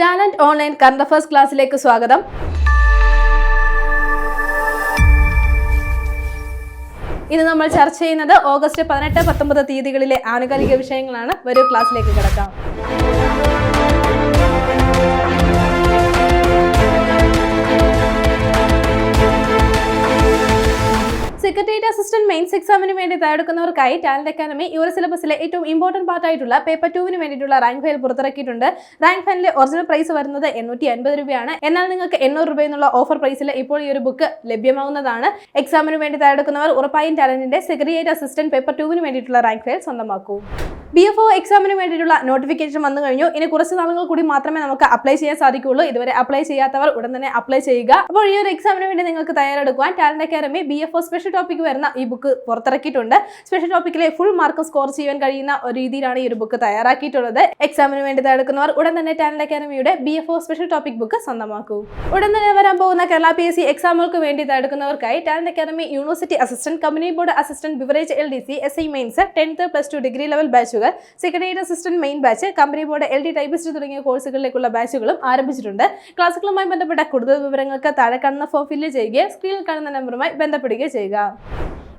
Talent online current affairs ക്ലാസ്സിലേക്ക് സ്വാഗതം. ഇന്ന് നമ്മൾ ചർച്ച ചെയ്യുന്നത് ഓഗസ്റ്റ് പതിനെട്ട് പത്തൊമ്പത് തീയതികളിലെ ആനുകാലിക വിഷയങ്ങളാണ്. വരൂ ക്ലാസ്സിലേക്ക് കിടക്കാം. സെക്രട്ടേറിയറ്റ് അസിസ്റ്റന്റ് മെയിൻസ് എക്സാമിന് വേണ്ടി തയ്യാറെടുക്കുന്നവർക്കായി ടാലന്റ് അക്കാദമി ഈ സിലബസിലെ ഏറ്റവും ഇമ്പോർട്ടന്റ് പാർട്ട് ആയിട്ടുള്ള പേപ്പർ ടുവിന് വേണ്ടിയിട്ടുള്ള റാങ്ക് ഫയൽ പുറത്തിറക്കിയിട്ടുണ്ട്. റാങ്ക് ഫയലിലെ ഒറിജിനൽ പ്രൈസ് വരുന്നത് എണ്ണൂറ്റി അൻപത് രൂപയാണ്. എന്നാൽ നിങ്ങൾക്ക് എണ്ണൂറ് രൂപ എന്നുള്ള ഓഫർ പ്രൈസിൽ ഇപ്പോൾ ഈ ഒരു ബുക്ക് ലഭ്യമാവുന്നതാണ്. എക്സാമിന് വേണ്ടി തയ്യാറെടുക്കുന്നവർ ഉറപ്പായും ടാലന്റിന്റെ സെക്രട്ടേറിയറ്റ് അസിസ്റ്റന്റ് പേപ്പർ ടുവിന് വേണ്ടിയിട്ടുള്ള റാങ്ക് ഫയൽ സ്വന്തമാക്കൂ. ബി എഫ് ഒ എക്സാമിന് വേണ്ടിയിട്ടുള്ള നോട്ടിഫിക്കേഷൻ വന്നു കഴിഞ്ഞു. ഇനി കുറച്ച് നാളുകൾ കൂടി മാത്രമേ നമുക്ക് അപ്ലൈ ചെയ്യാൻ സാധിക്കുകയുള്ളൂ. ഇതുവരെ അപ്ലൈ ചെയ്യാത്തവർ ഉടൻ തന്നെ അപ്ലൈ ചെയ്യുക. അപ്പോൾ ഈ ഒരു എക്സാമിന് വേണ്ടി നിങ്ങൾക്ക് തയ്യാറെടുക്കുവാൻ talent academy B F O special topic വരുന്ന ഈ ബുക്ക് പുറത്തിറക്കിയിട്ടുണ്ട്. സ്പെഷ്യൽ ടോപ്പിക്കിലെ ഫുൾ മാർക്ക് സ്കോർ ചെയ്യാൻ കഴിയുന്ന ഒരു രീതിയിലാണ് ഈ ഒരു ബുക്ക് തയ്യാറാക്കിയിട്ടുള്ളത്. എക്സാമിന് വേണ്ടി തയ്യാറെടുക്കുന്നവർ ഉടൻ തന്നെ ടാലന്റ് അക്കാദമിയുടെ B F O special topic book സ്വന്തമാക്കൂ. ഉടൻ തന്നെ വരാൻ പോകുന്ന കേരള പി എസ് സി എക്സാമുകൾക്ക് വേണ്ടി തയ്യാറെടുക്കുന്നവർക്കായി talent academy university assistant company board assistant beverage L D C S I mains tenth plus two degree level ബാച്ചുകൾ secretariat assistant main batch company board L D typist തുടങ്ങിയ കോഴ്സുകളിലേക്കുള്ള ബാച്ചുകളും ആരംഭിച്ചിട്ടുണ്ട്. ക്ലാസുകളുമായി ബന്ധപ്പെട്ട കൂടുതൽ വിവരങ്ങൾക്ക് താഴെ കാണുന്ന ഫോം ഫില്ല് ചെയ്യുകയോ സ്ക്രീനിൽ കാണുന്ന നമ്പറുമായി ബന്ധപ്പെടുകയോ ചെയ്യുക.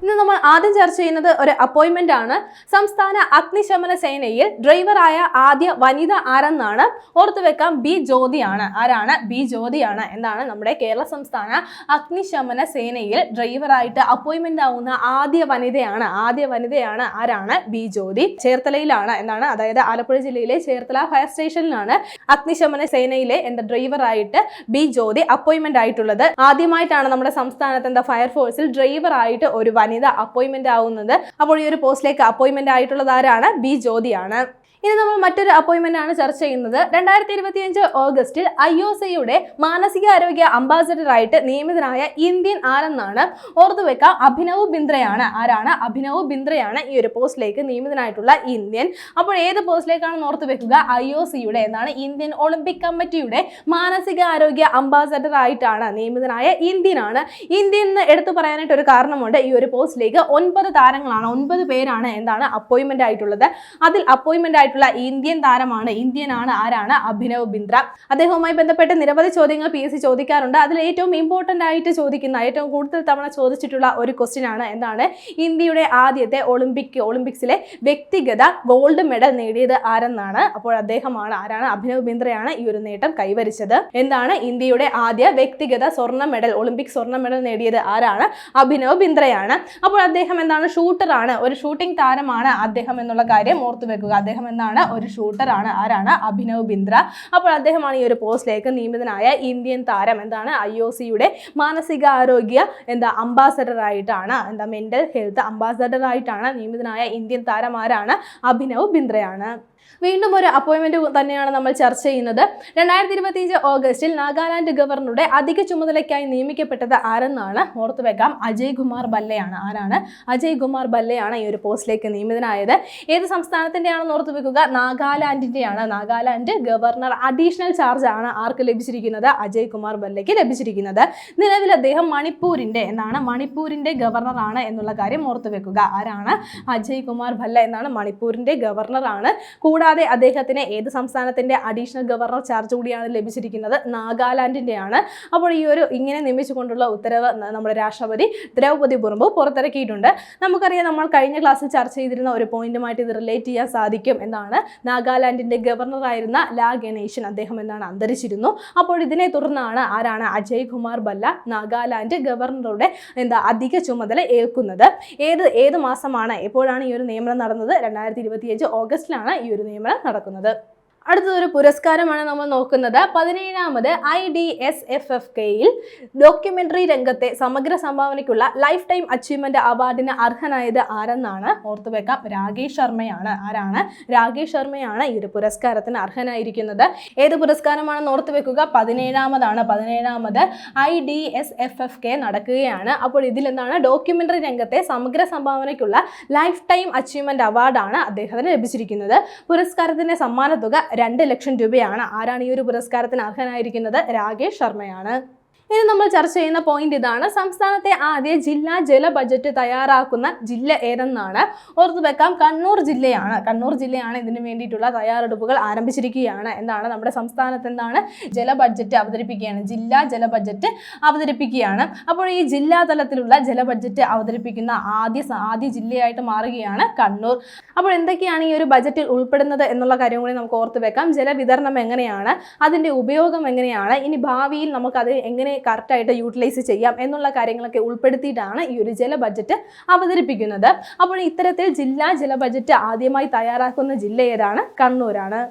ഇന്ന് നമ്മൾ ആദ്യം ചർച്ച ചെയ്യുന്നത് ഒരു അപ്പോയിന്റ്മെന്റ് ആണ്. സംസ്ഥാന അഗ്നിശമന സേനയിൽ ഡ്രൈവറായ ആദ്യ വനിത ആരെന്നാണ്. ഓർത്തു വെക്കാം ബി ജ്യോതിയാണ്. ആരാണ്? ബി ജ്യോതിയാണ്. എന്താണ് നമ്മുടെ കേരള സംസ്ഥാന അഗ്നിശമന സേനയിൽ ഡ്രൈവറായിട്ട് അപ്പോയിന്റ്മെന്റ് ആവുന്ന ആദ്യ വനിതയാണ്. ആദ്യ വനിതയാണ് ആരാണ്? ബി ജ്യോതി. ചേർത്തലയിലാണ്. എന്നാണ് അതായത് ആലപ്പുഴ ജില്ലയിലെ ചേർത്തല ഫയർ സ്റ്റേഷനിലാണ് അഗ്നിശമന സേനയിലെ എന്താ ഡ്രൈവറായിട്ട് ബി ജ്യോതി അപ്പോയിന്റ്മെന്റ് ആയിട്ടുള്ളത്. ആദ്യമായിട്ടാണ് നമ്മുടെ സംസ്ഥാനത്ത് എന്താ ഫയർഫോഴ്സിൽ ഡ്രൈവറായിട്ട് ഒരു വനിത അപ്പോയിന്റ്മെന്റ് ആവുന്നത്. അപ്പോൾ ഈ ഒരു പോസ്റ്റിലേക്ക് അപ്പോയിന്റ്മെന്റ് ആയിട്ടുള്ളത് ആരാണ്? ബി ജ്യോതിയാണ്. ഇനി നമ്മൾ മറ്റൊരു അപ്പോയിന്റ്മെന്റ് ആണ് ചർച്ച ചെയ്യുന്നത്. രണ്ടായിരത്തി ഇരുപത്തിയഞ്ച് ഓഗസ്റ്റിൽ ഐ ഒ സിയുടെ മാനസികാരോഗ്യ അംബാസഡറായിട്ട് നിയമിതനായ ഇന്ത്യൻ ആരെന്നാണ് ഓർത്തു വെക്കാം അഭിനവ് ബിന്ദ്രയാണ്. ആരാണ്? അഭിനവ് ബിന്ദ്രയാണ് ഈ ഒരു പോസ്റ്റിലേക്ക് നിയമിതനായിട്ടുള്ള ഇന്ത്യൻ. അപ്പോൾ ഏത് പോസ്റ്റിലേക്കാണ് ഓർത്തു വെക്കുക? ഐ ഒ സിയുടെ എന്നാണ് ഇന്ത്യൻ ഒളിമ്പിക് കമ്മിറ്റിയുടെ മാനസികാരോഗ്യ അംബാസഡർ ആയിട്ടാണ് നിയമിതനായ ഇന്ത്യനാണ്. ഇന്ത്യൻ എന്ന് എടുത്തു പറയാനായിട്ട് ഒരു കാരണമുണ്ട്. ഈ ഒരു പോസ്റ്റിലേക്ക് ഒൻപത് താരങ്ങളാണ് ഒൻപത് പേരാണ് എന്താണ് അപ്പോയിൻമെന്റ് ആയിട്ടുള്ളത്. അതിൽ അപ്പോയിന്റ്മെന്റ് ആയിട്ടുള്ള ഇന്ത്യൻ താരമാണ് ഇന്ത്യനാണ് ആരാണ്? അഭിനവ് ബിന്ദ്ര. അദ്ദേഹവുമായി ബന്ധപ്പെട്ട് നിരവധി ചോദ്യങ്ങൾ പി എസ് സി ചോദിക്കാറുണ്ട്. അതിൽ ഏറ്റവും ഇമ്പോർട്ടന്റ് ആയിട്ട് ചോദിക്കുന്ന ഏറ്റവും കൂടുതൽ തവണ ചോദിച്ചിട്ടുള്ള ഒരു ക്വസ്റ്റ്യൻ ആണ് എന്താണ്? ഇന്ത്യയുടെ ആദ്യത്തെ ഒളിമ്പിക് ഒളിമ്പിക്സിലെ വ്യക്തിഗത ഗോൾഡ് മെഡൽ നേടിയത് ആരെന്നാണ്? അപ്പോൾ അദ്ദേഹമാണ് ആരാണ്? അഭിനവ് ബിന്ദ്രയാണ് ഈ ഒരു നേട്ടം കൈവരിച്ചത്. എന്താണ് ഇന്ത്യയുടെ ആദ്യ വ്യക്തിഗത സ്വർണ മെഡൽ ഒളിമ്പിക് സ്വർണ മെഡൽ നേടിയത് ആരാണ്? അഭിനവ് ബിന്ദ്രയാണ്. അപ്പോൾ അദ്ദേഹം എന്താണ്? ഷൂട്ടറാണ് ഒരു ഷൂട്ടിംഗ് താരമാണ് അദ്ദേഹം എന്നുള്ള കാര്യം ഓർത്തു വെക്കുക. അദ്ദേഹം എന്നാണ് ഒരു ഷൂട്ടറാണ് ആരാണ്? അഭിനവ് ബിന്ദ്ര. അപ്പോൾ അദ്ദേഹമാണ് ഈ ഒരു പോസ്റ്റിലേക്ക് നിയമിതനായ ഇന്ത്യൻ താരം എന്താണ്? ഐ ഒ സിയുടെ മാനസികാരോഗ്യ എന്താ അംബാസഡറായിട്ടാണ് എന്താ മെന്റൽ ഹെൽത്ത് അംബാസഡറായിട്ടാണ് നിയമിതനായ ഇന്ത്യൻ താരം ആരാണ്? അഭിനവ് ബിന്ദ്രയാണ്. വീണ്ടും ഒരു അപ്പോയിൻമെന്റ് തന്നെയാണ് നമ്മൾ ചർച്ച ചെയ്യുന്നത്. രണ്ടായിരത്തി ഇരുപത്തിയഞ്ച് ഓഗസ്റ്റിൽ നാഗാലാൻഡ് ഗവർണറുടെ അധിക ചുമതലയ്ക്കായി നിയമിക്കപ്പെട്ടത് ആരെന്നാണ് ഓർത്തു വെക്കാം. അജയ് കുമാർ ബല്ലയാണ്. ആരാണ്? അജയ് കുമാർ ബല്ലയാണ് ഈ ഒരു പോസ്റ്റിലേക്ക് നിയമിതനായത്. ഏത് സംസ്ഥാനത്തിന്റെയാണെന്ന് ഓർത്തു വെക്കുക. നാഗാലാൻഡിന്റെയാണ് നാഗാലാൻഡ് ഗവർണർ അഡീഷണൽ ചാർജ് ആണ് ആർക്ക് ലഭിച്ചിരിക്കുന്നത്? അജയ് കുമാർ ബല്ലയ്ക്ക് ലഭിച്ചിരിക്കുന്നത്. നിലവിൽ അദ്ദേഹം മണിപ്പൂരിന്റെ എന്നാണ്. മണിപ്പൂരിന്റെ ഗവർണറാണ് എന്നുള്ള കാര്യം ഓർത്തു വെക്കുക. ആരാണ്? അജയ് കുമാർ ബല്ല എന്നാണ് മണിപ്പൂരിന്റെ ഗവർണറാണ് കൂടാതെ അദ്ദേഹത്തിന് ഏത് സംസ്ഥാനത്തിന്റെ അഡീഷണൽ ഗവർണർ ചാർജ് കൂടിയാണ് ലഭിച്ചിരിക്കുന്നത്? നാഗാലാൻഡിന്റെയാണ്. അപ്പോൾ ഈ ഒരു ഇങ്ങനെ നിയമിച്ചുകൊണ്ടുള്ള ഉത്തരവ് നമ്മുടെ രാഷ്ട്രപതി ദ്രൗപതി മുർമു പുറത്തിറക്കിയിട്ടുണ്ട്. നമുക്കറിയാം നമ്മൾ കഴിഞ്ഞ ക്ലാസ്സിൽ ചർച്ച ചെയ്തിരുന്ന ഒരു പോയിന്റുമായിട്ട് ഇത് റിലേറ്റ് ചെയ്യാൻ സാധിക്കും എന്നാണ് നാഗാലാൻഡിന്റെ ഗവർണറായിരുന്ന ലാ ഗണേശൻ അദ്ദേഹം എന്നാണ് അന്തരിച്ചിരുന്നു. അപ്പോൾ ഇതിനെ തുടർന്നാണ് ആരാണ് അജയ് കുമാർ ബല്ല നാഗാലാൻഡ് ഗവർണറുടെ എന്താ അധിക ചുമതല ഏൽക്കുന്നത്. ഏത് ഏത് മാസമാണ് എപ്പോഴാണ് ഈ ഒരു നിയമനം നടന്നത്? രണ്ടായിരത്തി ഇരുപത്തിയഞ്ച് ഓഗസ്റ്റിലാണ് ഈ ഒരു നിയമനം നടക്കുന്നത് അടുത്തതൊരു പുരസ്കാരമാണ് നമ്മൾ നോക്കുന്നത്. പതിനേഴാമത് I D S F F കെയിൽ ഡോക്യുമെന്ററി രംഗത്തെ സമഗ്ര സംഭാവനയ്ക്കുള്ള ലൈഫ് ടൈം അച്ചീവ്മെന്റ് അവാർഡിന് അർഹനായത് ആരെന്നാണ് ഓർത്തുവെക്കാം രാകേഷ് ശർമ്മയാണ്. ആരാണ്? രാകേഷ് ശർമ്മയാണ് ഈ ഒരു പുരസ്കാരത്തിന് അർഹനായിരിക്കുന്നത്. ഏത് പുരസ്കാരമാണെന്ന് ഓർത്തു വെക്കുക. പതിനേഴാമതാണ്. പതിനേഴാമത് I D S F F K നടക്കുകയാണ്. അപ്പോൾ ഇതിൽ എന്താണ്? ഡോക്യുമെന്ററി രംഗത്തെ സമഗ്ര സംഭാവനയ്ക്കുള്ള ലൈഫ് ടൈം അച്ചീവ്മെന്റ് അവാർഡാണ് അദ്ദേഹത്തിന് ലഭിച്ചിരിക്കുന്നത്. പുരസ്കാരത്തിന്റെ സമ്മാനത്തുക രണ്ട് ലക്ഷം രൂപയാണ് ആരാണ് ഈ ഒരു പുരസ്കാരത്തിന് അർഹനായിരിക്കുന്നത്? രാകേഷ് ശർമ്മയാണ്. ഇനി നമ്മൾ ചർച്ച ചെയ്യുന്ന പോയിന്റ് ഇതാണ്. സംസ്ഥാനത്തെ ആദ്യ ജില്ലാ ജല ബജറ്റ് തയ്യാറാക്കുന്ന ജില്ല ഏതെന്നാണ്? ഓർത്തു വെക്കാം കണ്ണൂർ ജില്ലയാണ്. കണ്ണൂർ ജില്ലയാണ് ഇതിന് വേണ്ടിയിട്ടുള്ള തയ്യാറെടുപ്പുകൾ ആരംഭിച്ചിരിക്കുകയാണ്. എന്താണ്? നമ്മുടെ സംസ്ഥാനത്ത് എന്താണ്? ജല ബഡ്ജറ്റ് അവതരിപ്പിക്കുകയാണ്. ജില്ലാ ജല ബഡ്ജറ്റ് അവതരിപ്പിക്കുകയാണ്. അപ്പോൾ ഈ ജില്ലാ തലത്തിലുള്ള ജല ബഡ്ജറ്റ് അവതരിപ്പിക്കുന്ന ആദ്യ ആദ്യ ജില്ലയായിട്ട് മാറുകയാണ് കണ്ണൂർ. അപ്പോൾ എന്തൊക്കെയാണ് ഈ ഒരു ബജറ്റിൽ ഉൾപ്പെടുന്നത് എന്നുള്ള കാര്യം കൂടി നമുക്ക് ഓർത്തു വെക്കാം. ജലവിതരണം എങ്ങനെയാണ്? അതിന്റെ ഉപയോഗം എങ്ങനെയാണ്? ഇനി ഭാവിയിൽ നമുക്കത് എങ്ങനെ കറക്റ്റായിട്ട് യൂട്ടിലൈസ് ചെയ്യാം എന്നുള്ള കാര്യങ്ങളൊക്കെ ഉൾപ്പെടുത്തിയിട്ടാണ് ഈ ഒരു ജല ബജറ്റ് അവതരിപ്പിക്കുന്നത്. അപ്പോൾ ഇത്തരത്തിൽ ജില്ലാ ജല ബജറ്റ് ആദ്യമായി തയ്യാറാക്കുന്ന ജില്ല ഏതാണ്? കണ്ണൂരാണ്.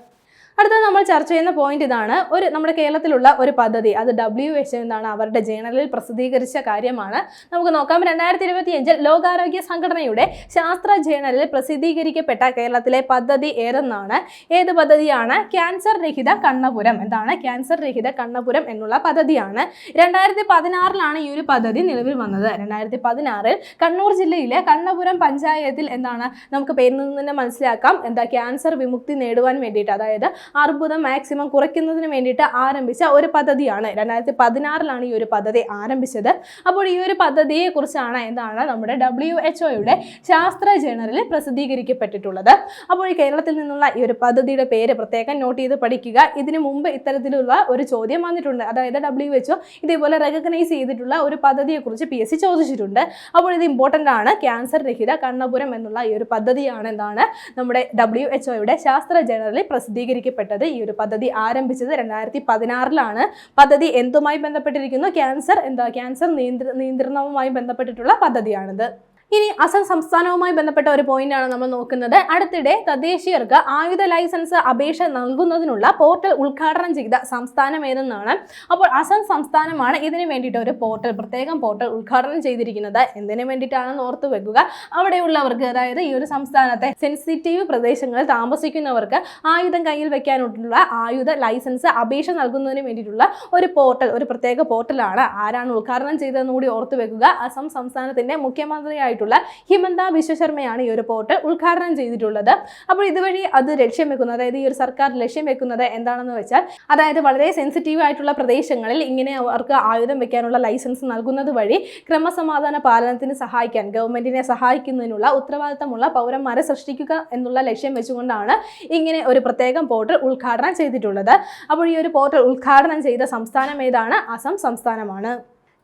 അടുത്തത് നമ്മൾ ചർച്ച ചെയ്യുന്ന പോയിന്റ് ഇതാണ്. ഒരു നമ്മുടെ കേരളത്തിലുള്ള ഒരു പദ്ധതി അത് ഡബ്ല്യു എച്ച് എന്നാണ് അവരുടെ ജേണലിൽ പ്രസിദ്ധീകരിച്ച കാര്യമാണ്. നമുക്ക് നോക്കാം. രണ്ടായിരത്തി ഇരുപത്തിയഞ്ചിൽ ലോകാരോഗ്യ സംഘടനയുടെ ശാസ്ത്ര ജേണലിൽ പ്രസിദ്ധീകരിക്കപ്പെട്ട കേരളത്തിലെ പദ്ധതി ഏതെന്നാണ്? ഏത് പദ്ധതിയാണ്? ക്യാൻസർ രഹിത കണ്ണപുരം. എന്താണ്? ക്യാൻസർ രഹിത കണ്ണപുരം എന്നുള്ള പദ്ധതിയാണ്. രണ്ടായിരത്തി പതിനാറിലാണ് ഈ ഒരു പദ്ധതി നിലവിൽ വന്നത്. രണ്ടായിരത്തി പതിനാറിൽ കണ്ണൂർ ജില്ലയിലെ കണ്ണപുരം പഞ്ചായത്തിൽ എന്താണ്? നമുക്ക് പേരിൽ നിന്ന് തന്നെ മനസ്സിലാക്കാം. എന്താ? ക്യാൻസർ വിമുക്തി നേടുവാൻ വേണ്ടിയിട്ട്. അതായത് അർബുദം മാക്സിമം കുറയ്ക്കുന്നതിന് വേണ്ടിയിട്ട് ആരംഭിച്ച ഒരു പദ്ധതിയാണ്. രണ്ടായിരത്തി പതിനാറിലാണ് ഈ ഒരു പദ്ധതി ആരംഭിച്ചത്. അപ്പോൾ ഈ ഒരു പദ്ധതിയെ കുറിച്ചാണ് എന്താണ് നമ്മുടെ ഡബ്ല്യു എച്ച് ഒയുടെ ശാസ്ത്ര ജേണലിൽ പ്രസിദ്ധീകരിക്കപ്പെട്ടിട്ടുള്ളത്. അപ്പോൾ കേരളത്തിൽ നിന്നുള്ള ഈ ഒരു പദ്ധതിയുടെ പേര് പ്രത്യേകം നോട്ട് ചെയ്ത് പഠിക്കുക. ഇതിനു മുമ്പ് ഇത്തരത്തിലുള്ള ഒരു ചോദ്യം വന്നിട്ടുണ്ട്. അതായത് ഡബ്ല്യു എച്ച് ഒ ഇതേപോലെ റെക്കഗ്നൈസ് ചെയ്തിട്ടുള്ള ഒരു പദ്ധതിയെക്കുറിച്ച് പി എസ് സി ചോദിച്ചിട്ടുണ്ട്. അപ്പോൾ ഇത് ഇമ്പോർട്ടന്റ് ആണ്. ക്യാൻസർ രഹിത കണ്ണപുരം എന്നുള്ള ഈ ഒരു പദ്ധതിയാണ് എന്താണ് നമ്മുടെ ഡബ്ല്യു എച്ച് ഒയുടെ ശാസ്ത്ര ജേണലിൽ പ്രസിദ്ധീകരിക്കപ്പെട്ടത് ഈ ഒരു പദ്ധതി ആരംഭിച്ചത് രണ്ടായിരത്തി പതിനാറിലാണ് പദ്ധതി എന്തുമായി ബന്ധപ്പെട്ടിരിക്കുന്നു? ക്യാൻസർ എന്താ? ക്യാൻസർ നിയന്ത്ര നിയന്ത്രണവുമായി ബന്ധപ്പെട്ടിട്ടുള്ള പദ്ധതിയാണിത്. ഇനി അസം സംസ്ഥാനവുമായി ബന്ധപ്പെട്ട ഒരു പോയിന്റ് ആണ് നമ്മൾ നോക്കുന്നത്. അടുത്തിടെ തദ്ദേശീയർക്ക് ആയുധ ലൈസൻസ് അപേക്ഷ നൽകുന്നതിനുള്ള പോർട്ടൽ ഉദ്ഘാടനം ചെയ്ത സംസ്ഥാനം ഏതെന്നാണ്? അപ്പോൾ അസം സംസ്ഥാനമാണ് ഇതിനു വേണ്ടിയിട്ട് ഒരു പോർട്ടൽ പ്രത്യേകം പോർട്ടൽ ഉദ്ഘാടനം ചെയ്തിരിക്കുന്നത്. എന്തിനു വേണ്ടിയിട്ടാണെന്ന് ഓർത്ത് വെക്കുക. അവിടെയുള്ളവർക്ക് അതായത് ഈ ഒരു സംസ്ഥാനത്തെ സെൻസിറ്റീവ് പ്രദേശങ്ങളിൽ താമസിക്കുന്നവർക്ക് ആയുധം കയ്യിൽ വെക്കാനുള്ള ആയുധ ലൈസൻസ് അപേക്ഷ നൽകുന്നതിന് വേണ്ടിയിട്ടുള്ള ഒരു പോർട്ടൽ ഒരു പ്രത്യേക പോർട്ടലാണ് ആരാണ് ഉദ്ഘാടനം ചെയ്തതെന്ന് കൂടി ഓർത്ത് വെക്കുക. അസം സംസ്ഥാനത്തിന്റെ മുഖ്യമന്ത്രിയായിട്ടുള്ള ഹിമന്ത വിശ്വശർമ്മയാണ് ഈ ഒരു പോർട്ട് ഉദ്ഘാടനം ചെയ്തിട്ടുള്ളത്. അപ്പോൾ ഇതുവഴി അത് ലക്ഷ്യം വെക്കുന്നത് അതായത് ഈ ഒരു സർക്കാർ ലക്ഷ്യം വെക്കുന്നത് എന്താണെന്ന് വെച്ചാൽ അതായത് വളരെ സെൻസിറ്റീവ് ആയിട്ടുള്ള പ്രദേശങ്ങളിൽ ഇങ്ങനെ അവർക്ക് ആയുധം വെക്കാനുള്ള ലൈസൻസ് നൽകുന്നത് വഴി ക്രമസമാധാന പാലനത്തിന് സഹായിക്കാൻ ഗവൺമെന്റിനെ സഹായിക്കുന്നതിനുള്ള ഉത്തരവാദിത്തമുള്ള പൗരന്മാരെ സൃഷ്ടിക്കുക എന്നുള്ള ലക്ഷ്യം വെച്ചുകൊണ്ടാണ് ഇങ്ങനെ ഒരു പ്രത്യേകം പോർട്ടൽ ഉദ്ഘാടനം ചെയ്തിട്ടുള്ളത്. അപ്പോൾ ഈ ഒരു പോർട്ടൽ ഉദ്ഘാടനം ചെയ്ത സംസ്ഥാനം ഏതാണ്? അസം സംസ്ഥാനമാണ്.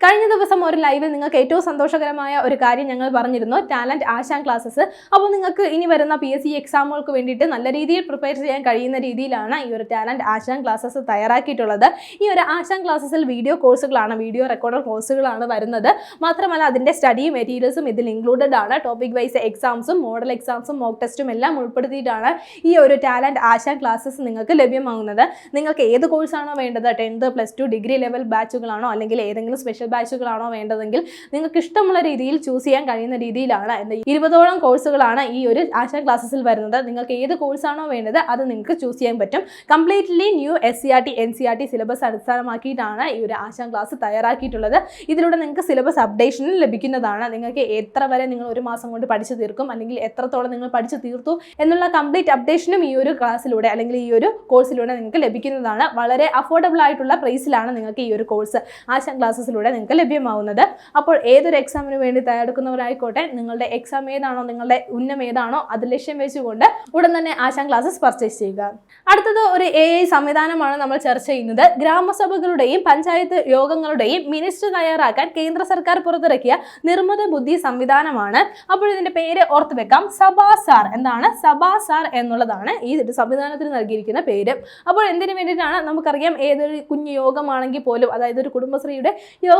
കഴിഞ്ഞ ദിവസം ഒരു ലൈവിൽ നിങ്ങൾക്ക് ഏറ്റവും സന്തോഷകരമായ ഒരു കാര്യം ഞങ്ങൾ പറഞ്ഞിരുന്നു ടാലന്റ് ആശാൻ ക്ലാസ്സസ് അപ്പോൾ നിങ്ങൾക്ക് ഇനി വരുന്ന പി എസ് സി എക്സാമുകൾക്ക് വേണ്ടിയിട്ട് നല്ല രീതിയിൽ പ്രിപ്പയർ ചെയ്യാൻ കഴിയുന്ന രീതിയിലാണ് ഈ ഒരു ടാലന്റ് ആശാൻ ക്ലാസ്സസ് തയ്യാറാക്കിയിട്ടുള്ളത്. ഈ ഒരു ആശാൻ ക്ലാസ്സസിൽ വീഡിയോ കോഴ്സുകളാണ് വീഡിയോ റെക്കോർഡർ കോഴ്സുകളാണ് വരുന്നത്. മാത്രമല്ല അതിന്റെ സ്റ്റഡി മെറ്റീരിയൽസും ഇതിൽ ഇൻക്ലൂഡഡ് ആണ്. ടോപ്പിക് വൈസ് എക്സാംസും മോഡൽ എക്സാംസും മോക്ക് ടെസ്റ്റും എല്ലാം ഉൾപ്പെടുത്തിയിട്ടാണ് ഈ ഒരു ടാലന്റ് ആശാൻ ക്ലാസ്സസ് നിങ്ങൾക്ക് ലഭ്യമാകുന്നത്. നിങ്ങൾക്ക് ഏത് കോഴ്സാണോ വേണ്ടത് tenth plus two degree level ബാച്ചുകളാണോ അല്ലെങ്കിൽ ഏതെങ്കിലും സ്പെഷ്യൽ ബാച്ചുകളാണോ വേണ്ടതെങ്കിൽ നിങ്ങൾക്ക് ഇഷ്ടമുള്ള രീതിയിൽ ചൂസ് ചെയ്യാൻ കഴിയുന്ന രീതിയിലാണ്. എന്താ ഇരുപതോളം കോഴ്സുകളാണ് ഈ ഒരു ആശാൻ ക്ലാസ്സസിൽ വരുന്നത്. നിങ്ങൾക്ക് ഏത് കോഴ്സാണോ വേണ്ടത് അത് നിങ്ങൾക്ക് ചൂസ് ചെയ്യാൻ പറ്റും. Completely new S C R T N C R T syllabus അടിസ്ഥാനമാക്കിയിട്ടാണ് ഈ ഒരു ആശാൻ ക്ലാസ് തയ്യാറാക്കിയിട്ടുള്ളത്. ഇതിലൂടെ നിങ്ങൾക്ക് സിലബസ് അപ്ഡേഷനും ലഭിക്കുന്നതാണ്. നിങ്ങൾക്ക് എത്ര വരെ നിങ്ങൾ ഒരു മാസം കൊണ്ട് പഠിച്ചു തീർക്കും അല്ലെങ്കിൽ എത്രത്തോളം നിങ്ങൾ പഠിച്ചു തീർത്തു എന്നുള്ള കംപ്ലീറ്റ് അപ്ഡേഷനും ഈ ഒരു ക്ലാസ്സിലൂടെ അല്ലെങ്കിൽ ഈ ഒരു കോഴ്സിലൂടെ നിങ്ങൾക്ക് ലഭിക്കുന്നതാണ്. വളരെ അഫോർഡബിൾ ആയിട്ടുള്ള പ്രൈസിലാണ് നിങ്ങൾക്ക് ഈ ഒരു കോഴ്സ് ആശാൻ ക്ലാസ്സസിലൂടെ നിങ്ങൾക്ക് ലഭ്യമാവുന്നത്. അപ്പോൾ ഏതൊരു എക്സാമിന് വേണ്ടി തയ്യാറെടുക്കുന്നവരായിക്കോട്ടെ നിങ്ങളുടെ എക്സാം ഏതാണോ നിങ്ങളുടെ ഉന്നം ഏതാണോ അത് ലക്ഷ്യം വെച്ചുകൊണ്ട് ഉടൻ തന്നെ ആശാൻ ക്ലാസ്സസ് പർച്ചേസ് ചെയ്യുക. അടുത്തത് ഒരു എ ഐ സംവിധാനമാണ് നമ്മൾ ചർച്ച ചെയ്യുന്നത്. ഗ്രാമസഭകളുടെയും പഞ്ചായത്ത് യോഗങ്ങളുടെയും മിനിസ്റ്റർ തയ്യാറാക്കാൻ കേന്ദ്ര സർക്കാർ പുറത്തിറക്കിയ നിർമ്മിത ബുദ്ധി സംവിധാനമാണ്. അപ്പോൾ ഇതിന്റെ പേര് ഓർത്ത് വെക്കാം. സബാസാർ എന്താണ്? സബാസാർ എന്നുള്ളതാണ് ഈ സംവിധാനത്തിന് നൽകിയിരിക്കുന്ന പേര്. അപ്പോൾ എന്തിനു വേണ്ടിയിട്ടാണ്? നമുക്കറിയാം ഏതൊരു കുഞ്ഞു യോഗമാണെങ്കിൽ പോലും അതായത് ഒരു കുടുംബശ്രീയുടെ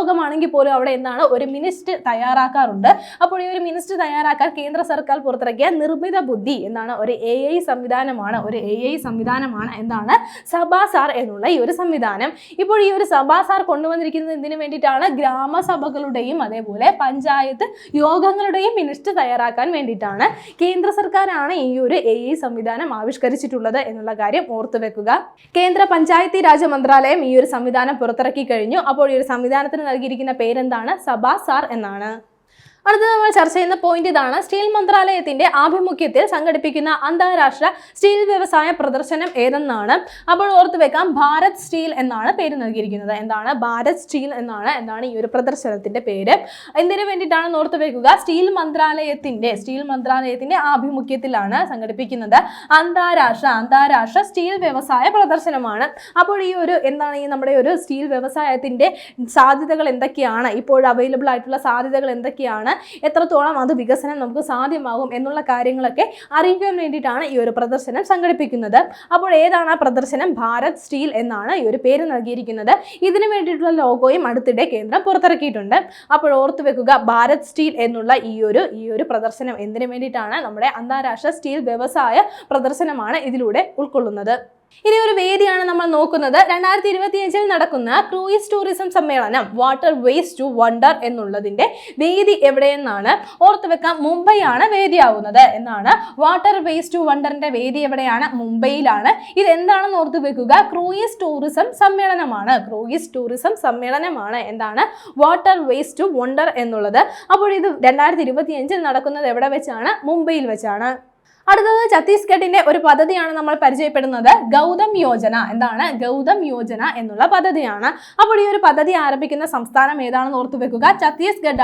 യോഗമാണെങ്കിൽ പോലും അവിടെ എന്താണ് ഒരു മിനിസ്റ്റ് തയ്യാറാക്കാറുണ്ട്. അപ്പോൾ ഈ ഒരു മിനിസ്റ്റ് തയ്യാറാക്കാൻ കേന്ദ്ര സർക്കാർ പുറത്തിറക്കിയ നിർമ്മിത ബുദ്ധി എന്നാണ് ഒരു എ ഐ സംവിധാനമാണ്. ഒരു എ ഐ സംവിധാനമാണ് എന്താണ്? സഭാസാർ എന്നുള്ള ഈ ഒരു സംവിധാനം. ഇപ്പോൾ ഈ ഒരു സഭാസാർ കൊണ്ടുവന്നിരിക്കുന്നത് എന്തിനു വേണ്ടിയിട്ടാണ്? ഗ്രാമസഭകളുടെയും അതേപോലെ പഞ്ചായത്ത് യോഗങ്ങളുടെയും മിനിസ്റ്റ് തയ്യാറാക്കാൻ വേണ്ടിയിട്ടാണ് കേന്ദ്ര സർക്കാരാണ് ഈ ഒരു എ ഐ സംവിധാനം ആവിഷ്കരിച്ചിട്ടുള്ളത് എന്നുള്ള കാര്യം ഓർത്തു വെക്കുക. കേന്ദ്ര പഞ്ചായത്തി രാജ് മന്ത്രാലയം ഈ ഒരു സംവിധാനം പുറത്തിറക്കി കഴിഞ്ഞു. അപ്പോൾ ഈ ഒരു സംവിധാനത്തിന് നൽകിയിരിക്കുന്ന പേരെന്താണ്? സഭാസാർ എന്നാണ്. അടുത്തത് നമ്മൾ ചർച്ച ചെയ്യുന്ന പോയിന്റ് ഇതാണ്. സ്റ്റീൽ മന്ത്രാലയത്തിന്റെ ആഭിമുഖ്യത്തിൽ സംഘടിപ്പിക്കുന്ന അന്താരാഷ്ട്ര സ്റ്റീൽ വ്യവസായ പ്രദർശനം ഏതെന്നാണ്? അപ്പോൾ ഓർത്ത് വെക്കാം ഭാരത് സ്റ്റീൽ എന്നാണ് പേര് നൽകിയിരിക്കുന്നത്. എന്താണ്? ഭാരത് സ്റ്റീൽ എന്നാണ് എന്താണ് ഈ ഒരു പ്രദർശനത്തിന്റെ പേര്. എന്തിനു വേണ്ടിയിട്ടാണ് ഓർത്ത് വെക്കുക? സ്റ്റീൽ മന്ത്രാലയത്തിന്റെ സ്റ്റീൽ മന്ത്രാലയത്തിന്റെ ആഭിമുഖ്യത്തിലാണ് സംഘടിപ്പിക്കുന്നത് അന്താരാഷ്ട്ര അന്താരാഷ്ട്ര സ്റ്റീൽ വ്യവസായ പ്രദർശനമാണ്. അപ്പോൾ ഈ ഒരു എന്താണ് ഈ നമ്മുടെ ഒരു സ്റ്റീൽ വ്യവസായത്തിന്റെ സാധ്യതകൾ എന്തൊക്കെയാണ്? ഇപ്പോൾ അവൈലബിൾ ആയിട്ടുള്ള സാധ്യതകൾ എന്തൊക്കെയാണ്? എത്രത്തോളം അത് വികസനം നമുക്ക് സാധ്യമാകും എന്നുള്ള കാര്യങ്ങളൊക്കെ അറിയിക്കാൻ വേണ്ടിയിട്ടാണ് ഈ ഒരു പ്രദർശനം സംഘടിപ്പിക്കുന്നത്. അപ്പോൾ ഏതാണ് ആ പ്രദർശനം? ഭാരത് സ്റ്റീൽ എന്നാണ് ഈ ഒരു പേര് നൽകിയിരിക്കുന്നത്. ഇതിനു വേണ്ടിയിട്ടുള്ള ലോഗോയും അടുത്തിടെ കേന്ദ്രം പുറത്തിറക്കിയിട്ടുണ്ട്. അപ്പോൾ ഓർത്തു വെക്കുക ഭാരത് സ്റ്റീൽ എന്നുള്ള ഈ ഒരു ഈ ഒരു പ്രദർശനം എന്തിനു വേണ്ടിയിട്ടാണ് നമ്മുടെ അന്താരാഷ്ട്ര സ്റ്റീൽ വ്യവസായ പ്രദർശനമാണ് ഇതിലൂടെ ഉൾക്കൊള്ളുന്നത്. ഇനി ഒരു വേദിയാണ് നമ്മൾ നോക്കുന്നത്. രണ്ടായിരത്തി ഇരുപത്തിയഞ്ചിൽ നടക്കുന്ന ക്രൂയിസ് ടൂറിസം സമ്മേളനം വാട്ടർ വേസ്റ്റ് ടു വണ്ടർ എന്നുള്ളതിന്റെ വേദി എവിടെയെന്നാണ് ഓർത്തു വെക്കാം മുംബൈയാണ് വേദിയാവുന്നത്. എന്നാണ് വാട്ടർ വേസ്റ്റ് ടു വണ്ടറിന്റെ വേദി എവിടെയാണ്? മുംബൈയിലാണ്. ഇത് എന്താണെന്ന് ഓർത്തു വെക്കുക? ക്രൂയിസ് ടൂറിസം സമ്മേളനമാണ്. ക്രൂയിസ് ടൂറിസം സമ്മേളനമാണ് എന്താണ്? വാട്ടർ വേസ്റ്റ് ടു വണ്ടർ എന്നുള്ളത്. അപ്പോൾ ഇത് രണ്ടായിരത്തി ഇരുപത്തിയഞ്ചിൽ നടക്കുന്നത് എവിടെ വെച്ചാണ്? മുംബൈയിൽ വെച്ചാണ്. അടുത്തത് ഛത്തീസ്ഗഡിന്റെ ഒരു പദ്ധതിയാണ് നമ്മൾ പരിചയപ്പെടുന്നത്. ഗൗതം യോജന. എന്താണ്? ഗൗതം യോജന എന്നുള്ള പദ്ധതിയാണ്. അപ്പോൾ ഈ ഒരു പദ്ധതി ആരംഭിക്കുന്ന സംസ്ഥാനം ഏതാണെന്ന് ഓർത്തു വെക്കുക.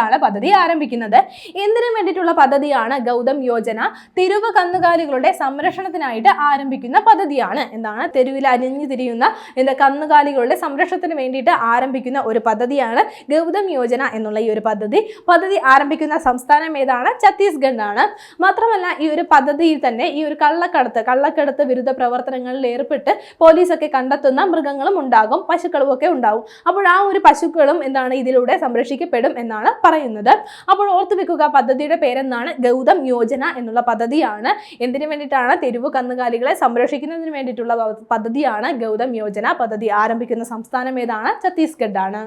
ആണ് പദ്ധതി ആരംഭിക്കുന്നത്. എന്തിനു വേണ്ടിയിട്ടുള്ള പദ്ധതിയാണ് ഗൗതം യോജന? തെരുവ് കന്നുകാലികളുടെ സംരക്ഷണത്തിനായിട്ട് ആരംഭിക്കുന്ന പദ്ധതിയാണ്. എന്താണ്? തെരുവിൽ അലിഞ്ഞു തിരിയുന്ന എന്താ കന്നുകാലികളുടെ സംരക്ഷണത്തിന് വേണ്ടിയിട്ട് ആരംഭിക്കുന്ന ഒരു പദ്ധതിയാണ് ഗൗതം യോജന എന്നുള്ള ഈ ഒരു പദ്ധതി. പദ്ധതി ആരംഭിക്കുന്ന സംസ്ഥാനം ഏതാണ്? ഛത്തീസ്ഗഡ് ആണ് മാത്രമല്ല ഈ ഒരു പദ്ധതി രീതിയിൽ തന്നെ ഈ ഒരു കള്ളക്കടത്ത് കള്ളക്കടത്ത് വിരുദ്ധ പ്രവർത്തനങ്ങളിൽ ഏർപ്പെട്ട് പോലീസൊക്കെ കണ്ടെത്തുന്ന മൃഗങ്ങളും ഉണ്ടാകും പശുക്കളും ഒക്കെ ഉണ്ടാകും അപ്പോൾ ആ ഒരു പശുക്കളും എന്താണ് ഇതിലൂടെ സംരക്ഷിക്കപ്പെടും എന്നാണ് പറയുന്നത്. അപ്പോൾ ഓർത്തു വെക്കുക പദ്ധതിയുടെ പേരെന്താണ്? ഗൗതം യോജന എന്നുള്ള പദ്ധതിയാണ്. എന്തിനു വേണ്ടിയിട്ടാണ് തെരുവ് കന്നുകാലികളെ സംരക്ഷിക്കുന്നതിന് വേണ്ടിയിട്ടുള്ള പദ്ധതിയാണ് ഗൗതം യോജന. പദ്ധതി ആരംഭിക്കുന്ന സംസ്ഥാനം ഏതാണ്? ഛത്തീസ്ഗഡ് ആണ്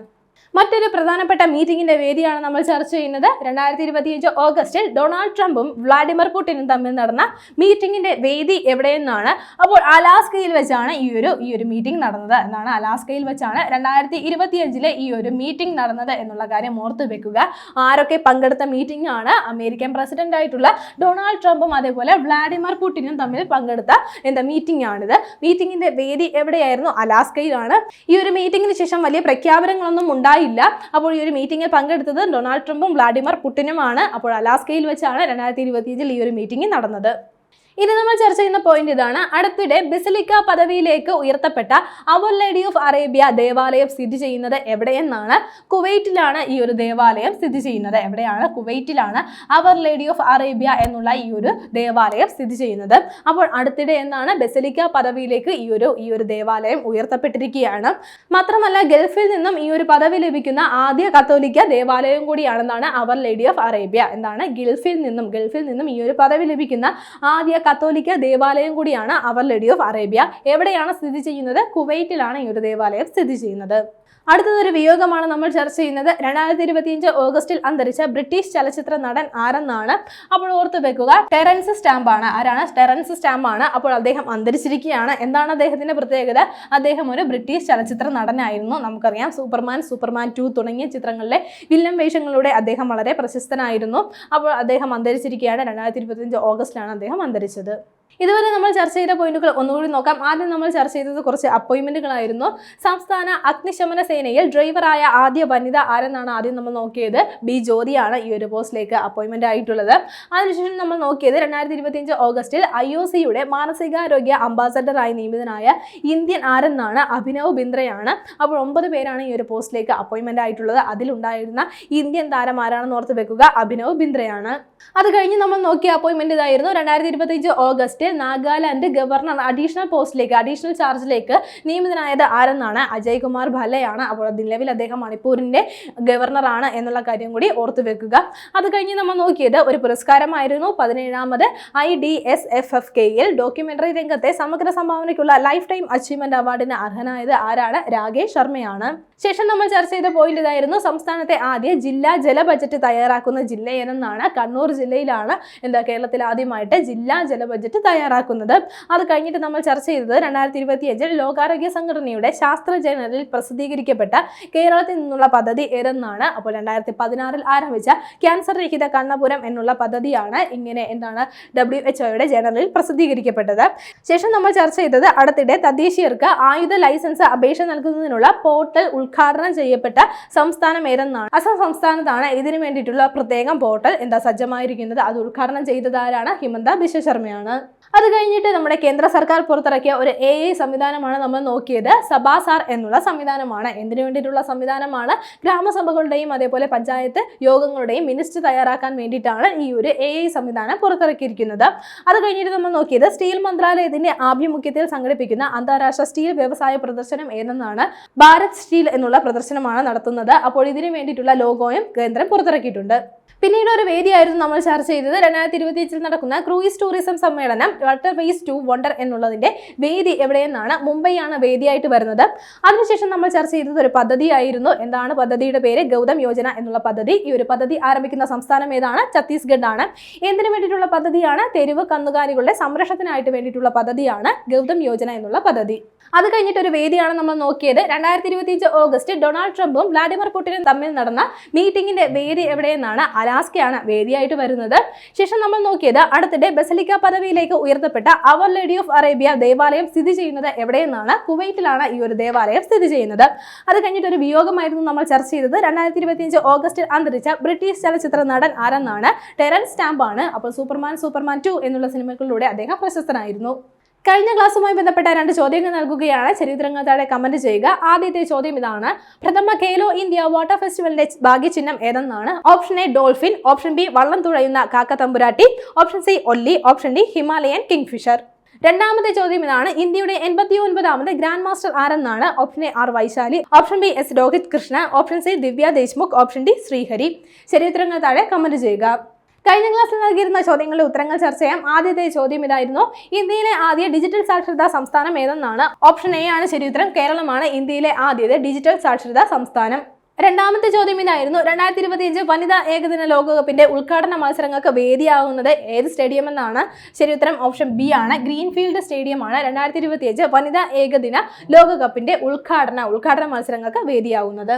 മറ്റൊരു പ്രധാനപ്പെട്ട മീറ്റിംഗിന്റെ വേദിയാണ് നമ്മൾ ചർച്ച ചെയ്യുന്നത്. രണ്ടായിരത്തി ഇരുപത്തിയഞ്ച് ഓഗസ്റ്റിൽ ഡൊണാൾഡ് ട്രംപും വ്ളാഡിമിർ പുടിനും തമ്മിൽ നടന്ന മീറ്റിംഗിന്റെ വേദി എവിടെയെന്നാണ് അപ്പോൾ അലാസ്കയിൽ വെച്ചാണ് ഈ ഒരു ഈ ഒരു മീറ്റിംഗ് നടന്നത്. എന്നാണ് അലാസ്കയിൽ വെച്ചാണ് രണ്ടായിരത്തി ഇരുപത്തിയഞ്ചിലെ ഈ ഒരു മീറ്റിംഗ് നടന്നത് എന്നുള്ള കാര്യം ഓർത്തു വെക്കുക. ആരൊക്കെ പങ്കെടുത്ത മീറ്റിംഗ് ആണ്? അമേരിക്കൻ പ്രസിഡന്റ് ആയിട്ടുള്ള ഡൊണാൾഡ് ട്രംപും അതേപോലെ വ്ളാഡിമിർ പുടിനും തമ്മിൽ പങ്കെടുത്ത എന്താ മീറ്റിംഗ് ആണിത്. മീറ്റിംഗിന്റെ വേദി എവിടെയായിരുന്നു? അലാസ്കയിലാണ്. ഈ ഒരു മീറ്റിംഗിന് ശേഷം വലിയ പ്രഖ്യാപനങ്ങളൊന്നും ഉണ്ടായില്ല അപ്പോൾ ഈ ഒരു മീറ്റിംഗിൽ പങ്കെടുത്തത് ഡൊണാൾഡ് ട്രംപും വ്ളാഡിമിർ പുടിനുമാണ് അപ്പോൾ അലാസ്കയിൽ വെച്ചാണ് രണ്ടായിരത്തി ഇരുപത്തിയഞ്ചിൽ ഈ ഒരു മീറ്റിംഗ് നടന്നത്. ഇനി നമ്മൾ ചർച്ച ചെയ്യുന്ന പോയിന്റ് ഇതാണ്. അടുത്തിടെ ബിസലിക്ക പദവിയിലേക്ക് ഉയർത്തപ്പെട്ട അവർ ലേഡി ഓഫ് അറേബ്യ ദേവാലയം സ്ഥിതി ചെയ്യുന്നത് എവിടെയെന്നാണ് കുവൈറ്റിലാണ് ഈ ഒരു ദേവാലയം സ്ഥിതി ചെയ്യുന്നത്. എവിടെയാണ്? കുവൈറ്റിലാണ് അവർ ലേഡി ഓഫ് അറേബ്യ എന്നുള്ള ഈ ഒരു ദേവാലയം സ്ഥിതി ചെയ്യുന്നത്. അപ്പോൾ അടുത്തിടെ എന്നാണ് ബെസലിക്ക പദവിയിലേക്ക് ഈ ഒരു ഈ ഒരു ദേവാലയം ഉയർത്തപ്പെട്ടിരിക്കുകയാണ്. മാത്രമല്ല ഗൾഫിൽ നിന്നും ഈ ഒരു പദവി ലഭിക്കുന്ന ആദ്യ കത്തോലിക്ക ദേവാലയം കൂടിയാണെന്നാണ് അവർ ലേഡി ഓഫ് അറേബ്യ. എന്താണ്? ഗൾഫിൽ നിന്നും ഗൾഫിൽ നിന്നും ഈ ഒരു പദവി ലഭിക്കുന്ന ആദ്യ കത്തോലിക്ക ദേവാലയം കൂടിയാണ് അവർ ലഡി ഓഫ് അറേബ്യ എവിടെയാണ് സ്ഥിതി ചെയ്യുന്നത്? കുവൈറ്റിലാണ് ഈ ഒരു ദേവാലയം സ്ഥിതി ചെയ്യുന്നത്. അടുത്തതൊരു വിയോഗമാണ് നമ്മൾ ചർച്ച ചെയ്യുന്നത്. രണ്ടായിരത്തി ഇരുപത്തിയഞ്ച് ഓഗസ്റ്റിൽ അന്തരിച്ച ബ്രിട്ടീഷ് ചലച്ചിത്ര നടൻ ആരെന്നാണ്? അപ്പോൾ ഓർത്ത് വെക്കുക ടെറൻസ് സ്റ്റാമ്പ് ആണ് ആരാണ്? ടെറൻസ് സ്റ്റാമ്പ് ആണ് അപ്പോൾ അദ്ദേഹം അന്തരിച്ചിരിക്കുകയാണ്. എന്താണ് അദ്ദേഹത്തിന്റെ പ്രത്യേകത? അദ്ദേഹം ഒരു ബ്രിട്ടീഷ് ചലച്ചിത്ര നടനായിരുന്നു. നമുക്കറിയാം സൂപ്പർമാൻ സൂപ്പർമാൻ ടു തുടങ്ങിയ ചിത്രങ്ങളിലെ വില്ലൻ വേഷങ്ങളിലൂടെ അദ്ദേഹം വളരെ പ്രശസ്തനായിരുന്നു. അപ്പോൾ അദ്ദേഹം അന്തരിച്ചിരിക്കുകയാണ്. രണ്ടായിരത്തി ഇരുപത്തിയഞ്ച് ഓഗസ്റ്റിലാണ് അദ്ദേഹം അന്തരിച്ചത്. ഇതുവരെ നമ്മൾ ചർച്ച ചെയ്ത പോയിന്റുകൾ ഒന്നുകൂടി നോക്കാം. ആദ്യം നമ്മൾ ചർച്ച ചെയ്തത് കുറച്ച് അപ്പോയിന്റ്മെന്റുകളായിരുന്നു. സംസ്ഥാന അഗ്നിശമന സേനയിൽ ഡ്രൈവറായ ആദ്യ വനിത ആരെന്നാണ് ആദ്യം നമ്മൾ നോക്കിയത്? ബി ജ്യോതിയാണ് ഈ ഒരു പോസ്റ്റിലേക്ക് അപ്പോയിന്റ്മെന്റ് ആയിട്ടുള്ളത്. അതിനുശേഷം നമ്മൾ നോക്കിയത് രണ്ടായിരത്തി ഇരുപത്തിയഞ്ച് ഓഗസ്റ്റിൽ ഐ ഒ സിയുടെ മാനസികാരോഗ്യ അംബാസഡറായി നിയമിതനായ ഇന്ത്യൻ ആരെന്നാണ് അഭിനവ് ബിന്ദ്രയാണ്. അപ്പോൾ ഒമ്പത് പേരാണ് ഈ ഒരു പോസ്റ്റിലേക്ക് അപ്പോയിന്റ്മെന്റ് ആയിട്ടുള്ളത്. അതിലുണ്ടായിരുന്ന ഇന്ത്യൻ താരം ആരാണെന്ന് ഓർത്ത് വെക്കുക അഭിനവ് ബിന്ദ്രയാണ്. അത് കഴിഞ്ഞ് നമ്മൾ നോക്കിയ അപ്പോയിന്റ്മെന്റ് ഇതായിരുന്നു. രണ്ടായിരത്തി ഇരുപത്തിയഞ്ച് ഓഗസ്റ്റ് നാഗാലാൻഡ് ഗവർണർ അഡീഷണൽ പോസ്റ്റിലേക്ക് അഡീഷണൽ ചാർജിലേക്ക് നിയമിതനായത് ആരെന്നാണ്? അജയ് കുമാർ ഭല്ലയാണ്. അപ്പോൾ നിലവിൽ അദ്ദേഹം മണിപ്പൂരിന്റെ ഗവർണറാണ് എന്നുള്ള കാര്യം കൂടി ഓർത്തു വെക്കുക. അത് കഴിഞ്ഞ് നമ്മൾ നോക്കിയത് ഒരു പുരസ്കാരമായിരുന്നു പതിനേഴാമത് I D S F F കെയിൽ ഡോക്യുമെന്ററി രംഗത്തെ സമഗ്ര സംഭാവനയ്ക്കുള്ള ലൈഫ് ടൈം അച്ചീവ്മെന്റ് അവാർഡിന് അർഹനായത് ആരാണ്? രാകേഷ് ശർമ്മയാണ്. ശേഷം നമ്മൾ ചർച്ച ചെയ്ത പോയിന്റ് ഇതായിരുന്നു. സംസ്ഥാനത്തെ ആദ്യ ജില്ലാ ജല ബജറ്റ് തയ്യാറാക്കുന്ന ജില്ല ഏതെന്നാണ്? കണ്ണൂർ ജില്ലയിലാണ് എന്താ കേരളത്തിൽ ആദ്യമായിട്ട് ജില്ലാ ജല ബജറ്റ് തയ്യാറാക്കുന്നത്. അത് കഴിഞ്ഞിട്ട് നമ്മൾ ചർച്ച ചെയ്തത് രണ്ടായിരത്തി ഇരുപത്തിയഞ്ചിൽ ലോകാരോഗ്യ സംഘടനയുടെ ശാസ്ത്ര ജേണലിൽ പ്രസിദ്ധീകരിക്കപ്പെട്ട കേരളത്തിൽ നിന്നുള്ള പദ്ധതി ഏതെന്നാണ്? അപ്പോൾ രണ്ടായിരത്തി പതിനാറിൽ ആരംഭിച്ച ക്യാൻസർ രഹിത കണ്ണപുരം എന്നുള്ള പദ്ധതിയാണ് ഇങ്ങനെ എന്താണ് ഡബ്ല്യു എച്ച് ഒയുടെ ജേണലിൽ പ്രസിദ്ധീകരിക്കപ്പെട്ടത്. ശേഷം നമ്മൾ ചർച്ച ചെയ്തത് അടുത്തിടെ തദ്ദേശീയർക്ക് ആയുധ ലൈസൻസ് അപേക്ഷ നൽകുന്നതിനുള്ള പോർട്ടൽ ഉദ്ഘാടനം ചെയ്യപ്പെട്ട സംസ്ഥാനം ഏതെന്നാണ് അസം സംസ്ഥാനത്താണ് ഇതിനു വേണ്ടിയിട്ടുള്ള പ്രത്യേകം പോർട്ടൽ എന്താ സജ്ജമായിരിക്കുന്നത്. അത് ഉദ്ഘാടനം ചെയ്തതാരാണ് ഹിമന്ത ബിശ്വ ശർമ്മയാണ് അത് കഴിഞ്ഞിട്ട് നമ്മുടെ കേന്ദ്ര സർക്കാർ പുറത്തിറക്കിയ ഒരു എ ഐ സംവിധാനമാണ് നമ്മൾ നോക്കിയത്. സബാസാർ എന്നുള്ള സംവിധാനമാണ്. എന്തിനു വേണ്ടിയിട്ടുള്ള സംവിധാനമാണ്? ഗ്രാമസഭകളുടെയും അതേപോലെ പഞ്ചായത്ത് യോഗങ്ങളുടെയും മിനിസ്റ്റർ തയ്യാറാക്കാൻ വേണ്ടിയിട്ടാണ് ഈ ഒരു എ ഐ സംവിധാനം പുറത്തിറക്കിയിരിക്കുന്നത്. അത് കഴിഞ്ഞിട്ട് നമ്മൾ നോക്കിയത് സ്റ്റീൽ മന്ത്രാലയത്തിന്റെ ആഭിമുഖ്യത്തിൽ സംഘടിപ്പിക്കുന്ന അന്താരാഷ്ട്ര സ്റ്റീൽ വ്യവസായ പ്രദർശനം ഏതെന്നാണ്? ഭാരത് സ്റ്റീൽ എന്നുള്ള പ്രദർശനമാണ് നടത്തുന്നത്. അപ്പോൾ ഇതിനു വേണ്ടിയിട്ടുള്ള ലോഗോയും കേന്ദ്രം പുറത്തിറക്കിയിട്ടുണ്ട്. പിന്നീട് ഒരു വേദിയായിരുന്നു നമ്മൾ ചർച്ച ചെയ്തത്. രണ്ടായിരത്തി ഇരുപത്തിയഞ്ചിൽ നടക്കുന്ന ക്രൂയിസ് ടൂറിസം സമ്മേളനം വാട്ടർ വേസ് ടു വണ്ടർ എന്നുള്ളതിന്റെ വേദി എവിടെയെന്നാണ് മുംബൈയാണ് വേദിയായിട്ട് വരുന്നത്. അതിനുശേഷം നമ്മൾ ചർച്ച ചെയ്തത് ഒരു പദ്ധതിയായിരുന്നു. എന്താണ് പദ്ധതിയുടെ പേര്? ഗൗതം യോജന എന്നുള്ള പദ്ധതി. ഈ ഒരു പദ്ധതി ആരംഭിക്കുന്ന സംസ്ഥാനം ഏതാണ്? ഛത്തീസ്ഗഡ് ആണ്. എന്തിനു വേണ്ടിയിട്ടുള്ള പദ്ധതിയാണ്? തെരുവ് കന്നുകാലികളുടെ സംരക്ഷണത്തിനായിട്ട് വേണ്ടിയിട്ടുള്ള പദ്ധതിയാണ് ഗൗതം യോജന എന്നുള്ള പദ്ധതി. അത് കഴിഞ്ഞിട്ട് ഒരു വേദിയാണ് നമ്മൾ നോക്കിയത്. രണ്ടായിരത്തി ഇരുപത്തിയഞ്ച് ഓഗസ്റ്റ് ഡൊണാൾഡ് ട്രംപും വ്ളാഡിമിർ പുട്ടിനും തമ്മിൽ നടന്ന മീറ്റിംഗിന്റെ വേദി എവിടെയെന്നാണ് അലാസ്കയാണ് വേദിയായിട്ട് വരുന്നത്. ശേഷം നമ്മൾ നോക്കിയത് അടുത്തിടെ ബസലിക്ക പദവിയിലേക്ക് ഉയർത്തപ്പെട്ട അവർ ലേഡി ഓഫ് അറേബ്യ ദേവാലയം സ്ഥിതി ചെയ്യുന്നത് എവിടെയെന്നാണ്? കുവൈറ്റിലാണ് ഈ ഒരു ദേവാലയം സ്ഥിതി ചെയ്യുന്നത്. അത് കഴിഞ്ഞിട്ട് ഒരു വിയോഗമായിരുന്നു നമ്മൾ ചർച്ച ചെയ്തത്. രണ്ടായിരത്തി ഇരുപത്തിയഞ്ച് ഓഗസ്റ്റിൽ അന്തരിച്ച ബ്രിട്ടീഷ് ചലച്ചിത്ര നടൻ ആരെന്നാണ്? ടെറൻ സ്റ്റാമ്പാണ്. അപ്പോൾ സൂപ്പർമാൻ സൂപ്പർമാൻ ടു എന്നുള്ള സിനിമകളിലൂടെ അദ്ദേഹം പ്രശസ്തനായിരുന്നു. കഴിഞ്ഞ ക്ലാസ്സുമായി ബന്ധപ്പെട്ട രണ്ട് ചോദ്യങ്ങൾ നൽകുകയാണ്. ചരിത്രങ്ങൾ താഴെ കമന്റ് ചെയ്യുക. ആദ്യത്തെ ചോദ്യം ഇതാണ്. പ്രഥമ ഖേലോ ഇന്ത്യ വാട്ടർ ഫെസ്റ്റിവലിന്റെ ഭാഗ്യചിഹ്നം ഏതെന്നാണ്? Option A dolphin. Option B വള്ളം തുഴയുന്ന Kakkathamburatti option C Olly. Option D Himalayan kingfisher. രണ്ടാമത്തെ ചോദ്യം ഇതാണ്. ഇന്ത്യയുടെ എൺപത്തി ഒൻപതാമത് grand master ആരെന്നാണ്? Option A R Vaishali. Option B S. Rohit Krishna option C Divya Deshmukh. Option D Srihari. ചരിത്രങ്ങൾ താഴെ കമന്റ് ചെയ്യുക. കഴിഞ്ഞ ക്ലാസ്സിൽ നൽകിയിരുന്ന ചോദ്യങ്ങളുടെ ഉത്തരങ്ങൾ ചർച്ച ചെയ്യാം. ആദ്യത്തെ ചോദ്യം ഇതായിരുന്നു. ഇന്ത്യയിലെ ആദ്യ ഡിജിറ്റൽ സാക്ഷരതാ സംസ്ഥാനം ഏതെന്നാണ്? ഓപ്ഷൻ എ ആണ് ശരി ഉത്തരം. കേരളമാണ് ഇന്ത്യയിലെ ആദ്യത്തെ ഡിജിറ്റൽ സാക്ഷരതാ സംസ്ഥാനം. രണ്ടാമത്തെ ചോദ്യം ഇതായിരുന്നു. രണ്ടായിരത്തി ഇരുപത്തിയഞ്ച് വനിതാ ഏകദിന ലോകകപ്പിന്റെ ഉദ്ഘാടന മത്സരങ്ങൾക്ക് വേദിയാവുന്നത് ഏത് സ്റ്റേഡിയം എന്നാണ്? ശരി ഉത്തരം. ഓപ്ഷൻ ബി ആണ്. ഗ്രീൻഫീൽഡ് സ്റ്റേഡിയമാണ് രണ്ടായിരത്തി ഇരുപത്തിയഞ്ച് വനിതാ ഏകദിന ലോകകപ്പിന്റെ ഉദ്ഘാടന ഉദ്ഘാടന മത്സരങ്ങൾക്ക് വേദിയാവുന്നത്